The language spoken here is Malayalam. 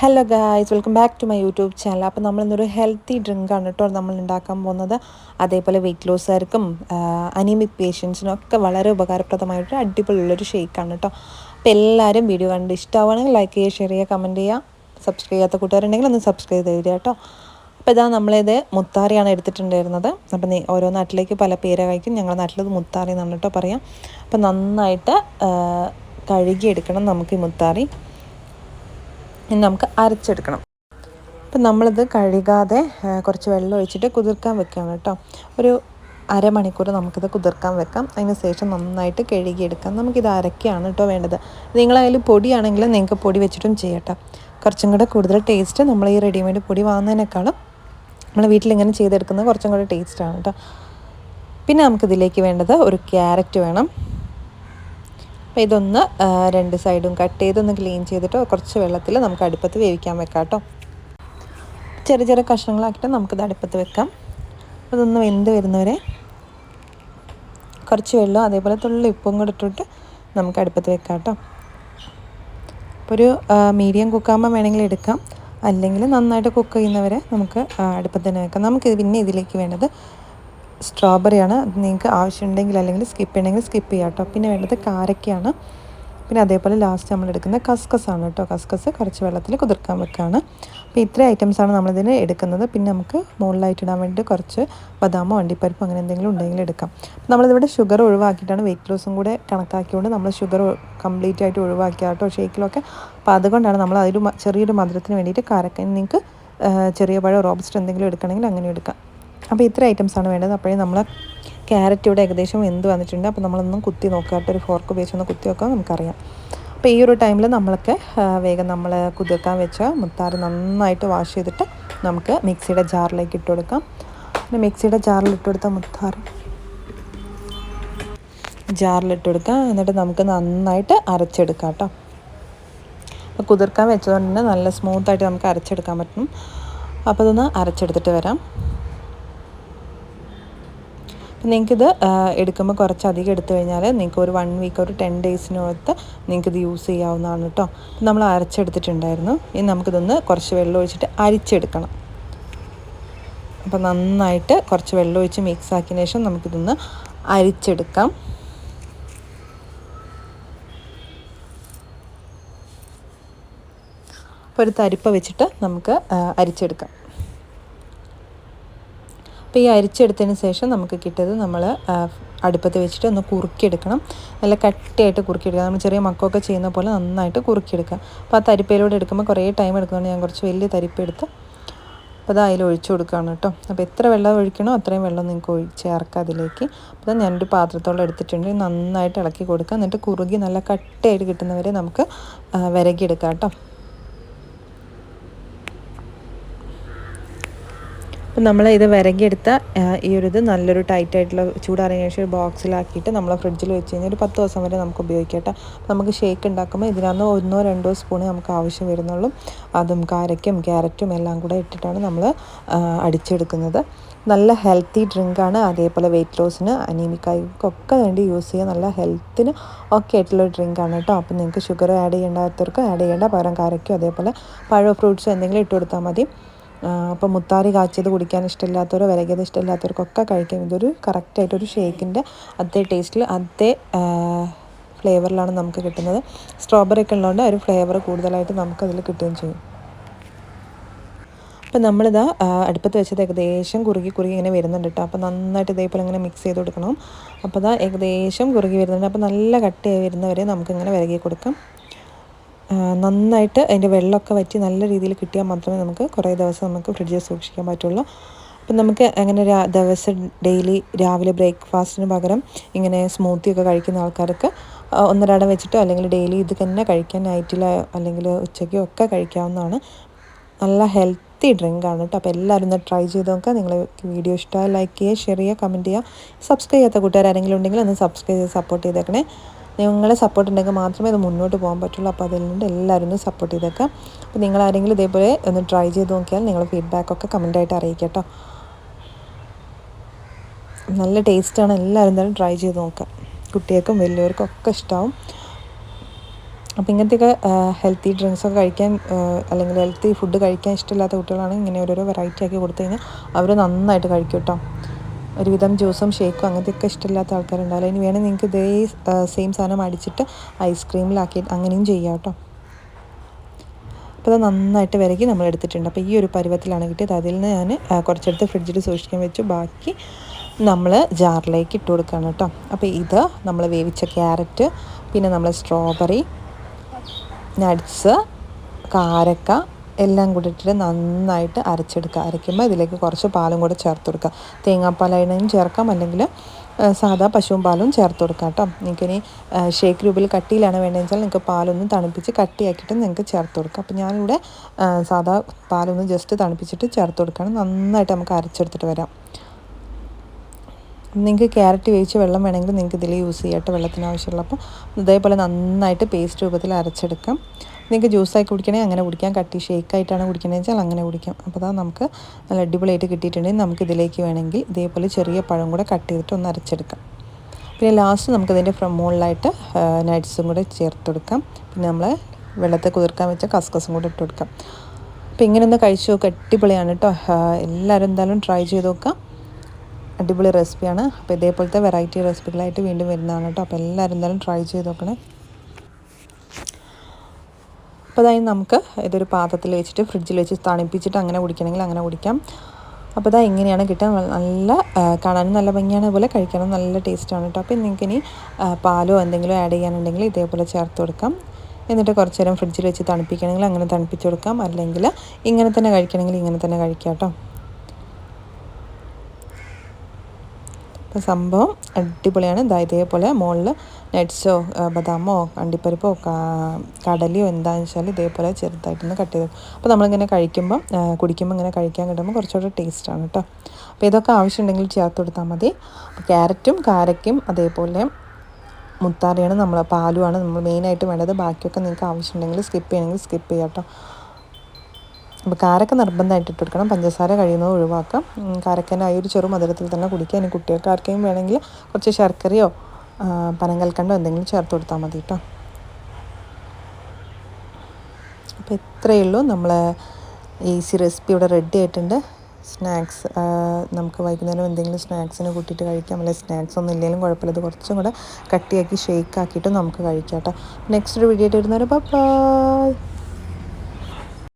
Hello guys welcome back to my YouTube channel അപ്പോൾ നമ്മളിന്നൊരു ഹെൽത്തി ഡ്രിങ്കാണ് കേട്ടോ നമ്മൾ ഉണ്ടാക്കാൻ പോകുന്നത്. അതേപോലെ വെയിറ്റ് ലോസുകാർക്കും അനീമിക് പേഷ്യൻസിനും ഒക്കെ വളരെ ഉപകാരപ്രദമായിട്ട് അടിപൊളിയുള്ളൊരു ഷേക്കാണ് കേട്ടോ അപ്പോൾ എല്ലാവരും വീഡിയോ കണ്ട് ഇഷ്ടമാവുകയാണെങ്കിൽ ലൈക്ക് ചെയ്യുക ഷെയർ ചെയ്യുക കമന്റ് ചെയ്യുക. സബ്സ്ക്രൈബ് ചെയ്യാത്ത കൂട്ടുകാരുണ്ടെങ്കിൽ ഒന്ന് സബ്സ്ക്രൈബ് ചെയ്ത് കേട്ടോ അപ്പോൾ ഇതാ നമ്മളിത് മുത്താറിയാണ് എടുത്തിട്ടുണ്ടായിരുന്നത്. അപ്പം ഓരോ നാട്ടിലേക്ക് പല പേര് കഴിക്കും ഞങ്ങളുടെ നാട്ടിലത് മുത്താറി എന്നാണ് കേട്ടോ പറയാം. അപ്പം നന്നായിട്ട് കഴുകിയെടുക്കണം നമുക്ക് ഈ മുത്താറി. ഇനി നമുക്ക് അരച്ചെടുക്കണം. അപ്പം നമ്മളിത് കഴുകാതെ കുറച്ച് വെള്ളം ഒഴിച്ചിട്ട് കുതിർക്കാൻ വെക്കുകയാണ് കേട്ടോ. ഒരു അരമണിക്കൂർ നമുക്കിത് കുതിർക്കാൻ വെക്കാം. അതിന് ശേഷം നന്നായിട്ട് കഴുകിയെടുക്കാം. നമുക്കിത് അരക്കുകയാണ് കേട്ടോ വേണ്ടത്. നിങ്ങളായാലും പൊടിയാണെങ്കിൽ നിങ്ങൾക്ക് പൊടി വെച്ചിട്ടും ചെയ്യട്ടോ കുറച്ചും കൂടെ കൂടുതൽ ടേസ്റ്റ് നമ്മൾ ഈ റെഡിമെയ്ഡ് പൊടി വാങ്ങുന്നതിനേക്കാളും നമ്മൾ വീട്ടിലിങ്ങനെ ചെയ്തെടുക്കുന്നത് കുറച്ചും കൂടെ ടേസ്റ്റാണ് കേട്ടോ. പിന്നെ നമുക്കിതിലേക്ക് വേണ്ടത് ഒരു ക്യാരറ്റ് വേണം. അപ്പോൾ ഇതൊന്ന് രണ്ട് സൈഡും കട്ട് ചെയ്തൊന്ന് ക്ലീൻ ചെയ്തിട്ട് കുറച്ച് വെള്ളത്തിൽ നമുക്ക് അടുപ്പത്ത് വേവിക്കാൻ വെക്കാം കേട്ടോ. ചെറിയ ചെറിയ കഷ്ണങ്ങളാക്കിയിട്ട് നമുക്കിത് അടുപ്പത്ത് വെക്കാം. അതൊന്ന് വെന്ത് വരുന്നവരെ കുറച്ച് വെള്ളം അതേപോലെ തുള്ളി ഉപ്പും കൂടെ ഇട്ടിട്ട് നമുക്ക് അടുപ്പത്ത് വെക്കാം കേട്ടോ. അപ്പോൾ ഒരു മീഡിയം കുക്കാകുമ്പോൾ വേണമെങ്കിൽ എടുക്കാം. അല്ലെങ്കിൽ നന്നായിട്ട് കുക്ക് ചെയ്യുന്നവരെ നമുക്ക് അടുപ്പത്ത് തന്നെ വെക്കാം. നമുക്ക് പിന്നെ ഇതിലേക്ക് വേണ്ടത് സ്ട്രോബെറിയാണ്. നിങ്ങൾക്ക് ആവശ്യമുണ്ടെങ്കിൽ അല്ലെങ്കിൽ സ്കിപ്പ് ചെയ്യണമെങ്കിൽ സ്കിപ്പ് ചെയ്യാം കേട്ടോ. പിന്നെ വേണ്ടത് കാരക്കയാണ്. പിന്നെ അതേപോലെ ലാസ്റ്റ് നമ്മൾ എടുക്കുന്ന കസ്കസ് ആണ് കേട്ടോ. കസ്കസ് കുറച്ച് വെള്ളത്തിൽ കുതിർക്കാൻ വെക്കുകയാണ് അപ്പോൾ ഇത്രയും ഐറ്റംസാണ് നമ്മളിതിന് എടുക്കുന്നത്. പിന്നെ നമുക്ക് മുകളിലായിട്ട് ഇടാൻ വേണ്ടി കുറച്ച് ബദാമോ വണ്ടിപ്പരിപ്പോ അങ്ങനെ എന്തെങ്കിലും ഉണ്ടെങ്കിൽ എടുക്കാം. നമ്മളിതിവിടെ ഷുഗർ ഒഴിവാക്കിയിട്ടാണ് വെയിറ്റ് ലോസും കൂടെ കണക്കാക്കിയുകൊണ്ട് നമ്മൾ ഷുഗർ കംപ്ലീറ്റ് ആയിട്ട് ഒഴിവാക്കിയ കേട്ടോ ഷേക്കിലൊക്കെ അപ്പോൾ അതുകൊണ്ടാണ് നമ്മൾ അതിൽ ചെറിയൊരു മധുരത്തിന് വേണ്ടിയിട്ട് കാരക്കൻ നിങ്ങൾക്ക് ചെറിയ പഴം റോബസ്റ്റ് എന്തെങ്കിലും എടുക്കണമെങ്കിൽ അങ്ങനെ എടുക്കാം. അപ്പോൾ ഇത്ര ഐറ്റംസാണ് വേണ്ടത്. അപ്പോഴേ നമ്മൾ ക്യാരറ്റ് ഇവിടെ ഏകദേശം എന്ത് വന്നിട്ടുണ്ട്. അപ്പോൾ നമ്മളൊന്നും കുത്തി നോക്കാത്ത ഒരു ഫോർക്ക് ഉപയോഗിച്ച് ഒന്ന് കുത്തി നോക്കാം നമുക്കറിയാം. അപ്പോൾ ഈ ഒരു ടൈമിൽ നമ്മളൊക്കെ വേഗം നമ്മൾ കുതിർക്കാൻ വെച്ച മുത്താറ് നന്നായിട്ട് വാഷ് ചെയ്തിട്ട് നമുക്ക് മിക്സിയുടെ ജാറിലേക്ക് ഇട്ട് കൊടുക്കാം. പിന്നെ മിക്സിയുടെ ജാറിൽ ഇട്ട് കൊടുത്ത മുത്താറ് ജാറിലിട്ട് കൊടുക്കാം എന്നിട്ട് നമുക്ക് നന്നായിട്ട് അരച്ചെടുക്കാം കേട്ടോ. അപ്പോൾ കുതിർക്കാൻ വെച്ചതുകൊണ്ട് തന്നെ നല്ല സ്മൂത്തായിട്ട് നമുക്ക് അരച്ചെടുക്കാൻ പറ്റും. അപ്പോൾ അതൊന്ന് അരച്ചെടുത്തിട്ട് വരാം. അപ്പം നിങ്ങൾക്കിത് എടുക്കുമ്പോൾ കുറച്ചധികം എടുത്തു കഴിഞ്ഞാൽ നിങ്ങൾക്ക് ഒരു വൺ വീക്ക് ഒരു ടെൻ ഡേയ്സിനകത്ത് നിങ്ങൾക്കിത് യൂസ് ചെയ്യാവുന്നതാണ് കേട്ടോ നമ്മൾ അരച്ചെടുത്തിട്ടുണ്ടായിരുന്നു. ഇനി നമുക്കിതൊന്ന് കുറച്ച് വെള്ളം ഒഴിച്ചിട്ട് അരിച്ചെടുക്കണം. അപ്പോൾ നന്നായിട്ട് കുറച്ച് വെള്ളം ഒഴിച്ച് മിക്സ് ആക്കിയതിന് ശേഷം നമുക്കിതൊന്ന് അരിച്ചെടുക്കാം. അപ്പോൾ ഒരു തരിപ്പ വെച്ചിട്ട് നമുക്ക് അരിച്ചെടുക്കാം. അപ്പോൾ ഈ അരിച്ചെടുത്തതിന് ശേഷം നമുക്ക് കിട്ടിയത് നമ്മൾ അടുപ്പത്ത് വെച്ചിട്ട് ഒന്ന് കുറുക്കിയെടുക്കണം. നല്ല കട്ടിയായിട്ട് കുറുക്കിയെടുക്കുക. നമ്മൾ ചെറിയ മക്കൊക്കെ ചെയ്യുന്ന പോലെ നന്നായിട്ട് കുറുക്കിയെടുക്കുക. അപ്പോൾ ആ തരിപ്പയിലൂടെ എടുക്കുമ്പോൾ കുറേ ടൈം എടുക്കുന്നതുകൊണ്ട് ഞാൻ കുറച്ച് വലിയ തരിപ്പ് എടുത്ത് അപ്പോൾ അത് അതിൽ ഒഴിച്ചു കൊടുക്കുകയാണ് കേട്ടോ. അപ്പോൾ എത്ര വെള്ളം ഒഴിക്കണോ അത്രയും വെള്ളം നിങ്ങൾക്ക് ഒഴിച്ച് ചേർക്കുക അതിലേക്ക്. അപ്പോൾ ഞാനൊരു പാത്രത്തോളം എടുത്തിട്ടുണ്ട്. നന്നായിട്ട് ഇളക്കി കൊടുക്കുക. എന്നിട്ട് കുറുകി നല്ല കട്ടയായിട്ട് കിട്ടുന്നവരെ നമുക്ക് വിരകിയെടുക്കാം കേട്ടോ. അപ്പം നമ്മൾ ഇത് വിരകിയെടുത്ത ഈ ഒരു ഇത് നല്ലൊരു ടൈറ്റ് ആയിട്ടുള്ള ചൂടാറിയ ശേഷം ഒരു ബോക്സിലാക്കിയിട്ട് നമ്മൾ ഫ്രിഡ്ജിൽ വെച്ച് കഴിഞ്ഞാൽ ഒരു പത്ത് ദിവസം വരെ നമുക്ക് ഉപയോഗിക്കാം നമുക്ക് ഷേക്ക് ഉണ്ടാക്കുമ്പോൾ ഇതിനകത്ത് ഒന്നോ രണ്ടോ സ്പൂണ് നമുക്ക് ആവശ്യം വരുന്നുള്ളൂ. അതും കാരയ്ക്കും ക്യാരറ്റും എല്ലാം കൂടെ ഇട്ടിട്ടാണ് നമ്മൾ അടിച്ചെടുക്കുന്നത്. നല്ല ഹെൽത്തി ഡ്രിങ്കാണ് അതേപോലെ വെയിറ്റ് ലോസിന് അനീമിക്കായ്ക്കൊക്കെ വേണ്ടി യൂസ് ചെയ്യുക നല്ല ഹെൽത്തിന് ഒക്കെ ആയിട്ടുള്ള ഡ്രിങ്കാണ് കേട്ടോ. അപ്പം നിങ്ങൾക്ക് ഷുഗർ ആഡ് ചെയ്യേണ്ടാത്തവർക്ക് ആഡ് ചെയ്യേണ്ട പകരം കാരയ്ക്കും അതേപോലെ പഴം ഫ്രൂട്ട്സോ എന്തെങ്കിലും ഇട്ട് കൊടുത്താൽ മതി. അപ്പോൾ മുത്താരി കാച്ചിയത് കുടിക്കാൻ ഇഷ്ടമില്ലാത്തവരോ വിലകിയത് ഇഷ്ടമില്ലാത്തവർക്കൊക്കെ കഴിക്കാം. ഇതൊരു കറക്റ്റായിട്ടൊരു ഷേക്കിന്റെ അതേ ടേസ്റ്റിൽ അതേ ഫ്ലേവറിലാണ് നമുക്ക് കിട്ടുന്നത്. സ്ട്രോബെറി ഒക്കെ ഉള്ളതുകൊണ്ട് ഒരു ഫ്ലേവർ കൂടുതലായിട്ട് നമുക്കതിൽ കിട്ടുകയും ചെയ്യും. അപ്പോൾ നമ്മളിതാ അടുപ്പത്ത് വെച്ചത് ഏകദേശം കുറുകി കുറുകി ഇങ്ങനെ വരുന്നുണ്ട് കേട്ടോ അപ്പോൾ നന്നായിട്ട് ഇതേപോലെ ഇങ്ങനെ മിക്സ് ചെയ്ത് കൊടുക്കണം. അപ്പോൾ ഇതാ ഏകദേശം കുറുകി വരുന്നുണ്ട്. അപ്പോൾ നല്ല കട്ടിയായി വരുന്നവരെ നമുക്കിങ്ങനെ വിലകി കൊടുക്കാം. നന്നായിട്ട് അതിന്റെ വെള്ളമൊക്കെ വറ്റി നല്ല രീതിയിൽ കിട്ടിയാൽ മാത്രമേ നമുക്ക് കുറേ ദിവസം നമുക്ക് ഫ്രിഡ്ജിൽ സൂക്ഷിക്കാൻ പറ്റുള്ളൂ. അപ്പം നമുക്ക് അങ്ങനെ ദിവസം ഡെയിലി രാവിലെ ബ്രേക്ക്ഫാസ്റ്റിന് പകരം ഇങ്ങനെ സ്മൂത്തി ഒക്കെ കഴിക്കുന്ന ആൾക്കാർക്ക് ഒന്നരാടം വെച്ചിട്ടോ അല്ലെങ്കിൽ ഡെയിലി ഇത് തന്നെ കഴിക്കാൻ നൈറ്റിലോ അല്ലെങ്കിൽ ഉച്ചയ്ക്കോ ഒക്കെ കഴിക്കാവുന്നതാണ്. നല്ല ഹെൽത്തി ഡ്രിങ്ക് ആണ് കേട്ടോ. അപ്പോൾ എല്ലാവരും ഒന്ന് ട്രൈ ചെയ്ത് നോക്കുക. നിങ്ങൾ വീഡിയോ ഇഷ്ടമായി ലൈക്ക് ചെയ്യുക ഷെയർ ചെയ്യുക കമന്റ് ചെയ്യുക. സബ്സ്ക്രൈബ് ചെയ്യാത്ത കൂട്ടുകാർ ആരെങ്കിലും ഉണ്ടെങ്കിൽ ഒന്ന് സബ്സ്ക്രൈബ് ചെയ്ത് സപ്പോർട്ട് ചെയ്തേക്കണേ. നിങ്ങളെ സപ്പോർട്ട് ഉണ്ടെങ്കിൽ മാത്രമേ ഇത് മുന്നോട്ട് പോകാൻ പറ്റുള്ളൂ. അപ്പോൾ നിന്ന് എല്ലാവരും ഒന്ന് സപ്പോർട്ട് ചെയ്തേക്കാം. അപ്പോൾ നിങ്ങൾ ആരെങ്കിലും ഇതേപോലെ ഒന്ന് ട്രൈ ചെയ്ത് നോക്കിയാൽ നിങ്ങൾ ഫീഡ്ബാക്കൊക്കെ കമന്റായിട്ട് അറിയിക്കട്ടോ നല്ല ടേസ്റ്റാണ് എല്ലാവരും തന്നെ ട്രൈ ചെയ്ത് നോക്കാം. കുട്ടികൾക്കും വലിയവർക്കും ഒക്കെ ഇഷ്ടമാവും അപ്പോൾ ഇങ്ങനത്തെയൊക്കെ ഹെൽത്തി ഡ്രിങ്ക്സൊക്കെ കഴിക്കാൻ അല്ലെങ്കിൽ ഹെൽത്തി ഫുഡ് കഴിക്കാൻ ഇഷ്ടമില്ലാത്ത കുട്ടികളാണെങ്കിൽ ഇങ്ങനെ ഓരോരോ വെറൈറ്റി ആക്കി കൊടുത്തു കഴിഞ്ഞാൽ അവർ നന്നായിട്ട് കഴിക്കും കേട്ടോ. ഒരുവിധം ജ്യൂസും ഷേക്കും അങ്ങനത്തെയൊക്കെ ഇഷ്ടമില്ലാത്ത ആൾക്കാരുണ്ടാവില്ല. ഇനി വേണമെങ്കിൽ നിങ്ങൾക്ക് ഇതേ സെയിം സാധനം അടിച്ചിട്ട് ഐസ്ക്രീമിലാക്കി അങ്ങനെയും ചെയ്യാം കേട്ടോ. അപ്പോൾ അത് നന്നായിട്ട് വിരകി നമ്മൾ എടുത്തിട്ടുണ്ട്. അപ്പോൾ ഈ ഒരു പരുവത്തിലാണ് കിട്ടിയത്. അതിൽ നിന്ന് ഞാൻ കുറച്ചെടുത്ത് ഫ്രിഡ്ജിൽ സൂക്ഷിക്കാൻ വെച്ചു. ബാക്കി നമ്മൾ ജാറിലേക്ക് ഇട്ട് കൊടുക്കുകയാണ് കേട്ടോ. അപ്പോൾ ഇത് നമ്മൾ വേവിച്ച ക്യാരറ്റ് പിന്നെ നമ്മൾ സ്ട്രോബെറി നട്ട്സ് കാരക്ക എല്ലാം കൂടി ഇട്ടിട്ട് നന്നായിട്ട് അരച്ചെടുക്കുക. അരയ്ക്കുമ്പോൾ ഇതിലേക്ക് കുറച്ച് പാലും കൂടെ ചേർത്ത് കൊടുക്കുക. തേങ്ങാപ്പാലായിട്ടും ചേർക്കാം. അല്ലെങ്കിൽ സാധാ പശുവും പാലും ചേർത്ത് കൊടുക്കാം കേട്ടോ. നിങ്ങൾക്കിനി ഷേക്ക് രൂപയിൽ കട്ടിയിലാണ് വേണ്ടതെന്ന് വെച്ചാൽ നിങ്ങൾക്ക് പാലൊന്ന് തണുപ്പിച്ച് കട്ടിയാക്കിയിട്ട് നിങ്ങൾക്ക് ചേർത്ത് കൊടുക്കാം. അപ്പോൾ ഞാനിവിടെ സാധാ പാലൊന്ന് ജസ്റ്റ് തണുപ്പിച്ചിട്ട് ചേർത്ത് കൊടുക്കുകയാണ്. നന്നായിട്ട് നമുക്ക് അരച്ചെടുത്തിട്ട് വരാം. നിങ്ങൾക്ക് ക്യാരറ്റ് വേവിച്ച് വെള്ളം വേണമെങ്കിൽ നിങ്ങൾക്ക് ഇതിൽ യൂസ് ചെയ്യാം കേട്ടോ വെള്ളത്തിന് ആവശ്യമുള്ളപ്പോൾ. ഇതേപോലെ നന്നായിട്ട് പേസ്റ്റ് രൂപത്തിൽ അരച്ചെടുക്കാം. നിങ്ങൾക്ക് ജ്യൂസായി കുടിക്കണേ അങ്ങനെ കുടിക്കാം. കട്ടി ഷേക്കായിട്ടാണ് കുടിക്കണമെന്ന് വെച്ചാൽ അങ്ങനെ കുടിക്കാം. അപ്പോൾ അതാ നമുക്ക് നല്ല അടിപൊളിയായിട്ട് കിട്ടിയിട്ടുണ്ടെങ്കിൽ നമുക്ക് ഇതിലേക്ക് വേണമെങ്കിൽ ഇതേപോലെ ചെറിയ പഴം കൂടെ കട്ട് ചെയ്തിട്ട് ഒന്ന് അരച്ചെടുക്കാം. പിന്നെ ലാസ്റ്റ് നമുക്കതിന്റെ മുകളിലായിട്ട് നട്ട്സും കൂടെ ചേർത്ത് കൊടുക്കാം. പിന്നെ നമ്മൾ വെള്ളത്തെ കുതിർക്കാൻ വെച്ച കസ്കസും കൂടെ ഇട്ട് കൊടുക്കാം. അപ്പോൾ ഇങ്ങനെ ഒന്ന് കഴിച്ചു നോക്കുക അടിപൊളിയാണ് കേട്ടോ എല്ലാവരും എന്തായാലും ട്രൈ ചെയ്ത് നോക്കാം. അടിപൊളി റെസിപ്പിയാണ് അപ്പോൾ ഇതേപോലത്തെ വെറൈറ്റി റെസിപ്പികളായിട്ട് വീണ്ടും വരുന്നതാണ് കേട്ടോ അപ്പോൾ എല്ലാവരും എന്തായാലും ട്രൈ ചെയ്ത് നോക്കണേ. അപ്പോൾ അതായത് നമുക്ക് ഇതൊരു പാത്രത്തിൽ വെച്ചിട്ട് ഫ്രിഡ്ജിൽ വെച്ച് തണുപ്പിച്ചിട്ട് അങ്ങനെ കുടിക്കണമെങ്കിൽ അങ്ങനെ കുടിക്കാം. അപ്പോൾ ഇതാ ഇങ്ങനെയാണ് കിട്ടുക. നല്ല കാണാനും നല്ല ഭംഗിയാണ്. അതുപോലെ കഴിക്കാനും നല്ല ടേസ്റ്റാണ് കേട്ടോ. അപ്പോൾ നിങ്ങൾക്ക് ഇനി പാലോ എന്തെങ്കിലും ആഡ് ചെയ്യാനുണ്ടെങ്കിൽ ഇതേപോലെ ചേർത്ത് കൊടുക്കാം. എന്നിട്ട് കുറച്ച് നേരം ഫ്രിഡ്ജിൽ വെച്ച് തണുപ്പിക്കണമെങ്കിൽ അങ്ങനെ തണുപ്പിച്ച് കൊടുക്കാം. അല്ലെങ്കിൽ ഇങ്ങനെ തന്നെ കഴിക്കണമെങ്കിൽ ഇങ്ങനെ തന്നെ കഴിക്കാം കേട്ടോ. സംഭവം അടിപൊളിയാണ്. ഇതാ ഇതേപോലെ മുകളിൽ നട്ട്സോ ബദാമോ അണ്ടിപ്പരിപ്പോ കടലിയോ എന്താണെന്ന് വെച്ചാൽ ഇതേപോലെ ചെറുതായിട്ടൊന്ന് കട്ട് ചെയ്ത് അപ്പോൾ നമ്മളിങ്ങനെ കഴിക്കുമ്പോൾ കുടിക്കുമ്പോൾ ഇങ്ങനെ കഴിക്കാൻ കിട്ടുമ്പോൾ കുറച്ചുകൂടെ ടേസ്റ്റാണ് കേട്ടോ അപ്പോൾ ഇതൊക്കെ ആവശ്യമുണ്ടെങ്കിൽ ചേർത്ത് കൊടുത്താൽ മതി. ക്യാരറ്റും കാരയ്ക്കും അതേപോലെ മുത്താറിയാണ് നമ്മൾ പാലുമാണ് നമ്മൾ മെയിനായിട്ട് വേണ്ടത്. ബാക്കിയൊക്കെ നിങ്ങൾക്ക് ആവശ്യമുണ്ടെങ്കിൽ സ്കിപ്പ് ചെയ്യണമെങ്കിൽ സ്കിപ്പ് ചെയ്യാം കേട്ടോ അപ്പോൾ കാരക്ക നിർബന്ധമായിട്ട് ഇട്ട് കൊടുക്കണം. പഞ്ചസാര കഴിയുന്നത് ഒഴിവാക്കാം. കാരക്കനായി ഒരു ചെറു മധുരത്തിൽ തന്നെ കുടിക്കുക ഇനി കുട്ടികൾക്ക് ആർക്കെങ്കിലും വേണമെങ്കിൽ കുറച്ച് ശർക്കരയോ പനങ്കൽക്കണ്ടോ എന്തെങ്കിലും ചേർത്ത് കൊടുത്താൽ മതി കേട്ടോ അപ്പോൾ ഇത്രയേ ഉള്ളൂ. നമ്മൾ ഈസി റെസിപ്പി ഇവിടെ റെഡി ആയിട്ടുണ്ട്. സ്നാക്സ് നമുക്ക് വൈകുന്നേരം എന്തെങ്കിലും സ്നാക്സിന് കൂട്ടിയിട്ട് കഴിക്കാം. അല്ലെങ്കിൽ സ്നാക്സ് ഒന്നും ഇല്ലെങ്കിലും കുഴപ്പമില്ല. ഇത് കുറച്ചും കൂടെ കട്ടിയാക്കി ഷേക്ക് ആക്കിയിട്ട് നമുക്ക് കഴിക്കാം കേട്ടോ നെക്സ്റ്റ് ഒരു വീഡിയോ ആയിട്ട് വരുന്നവരെ ബൈ.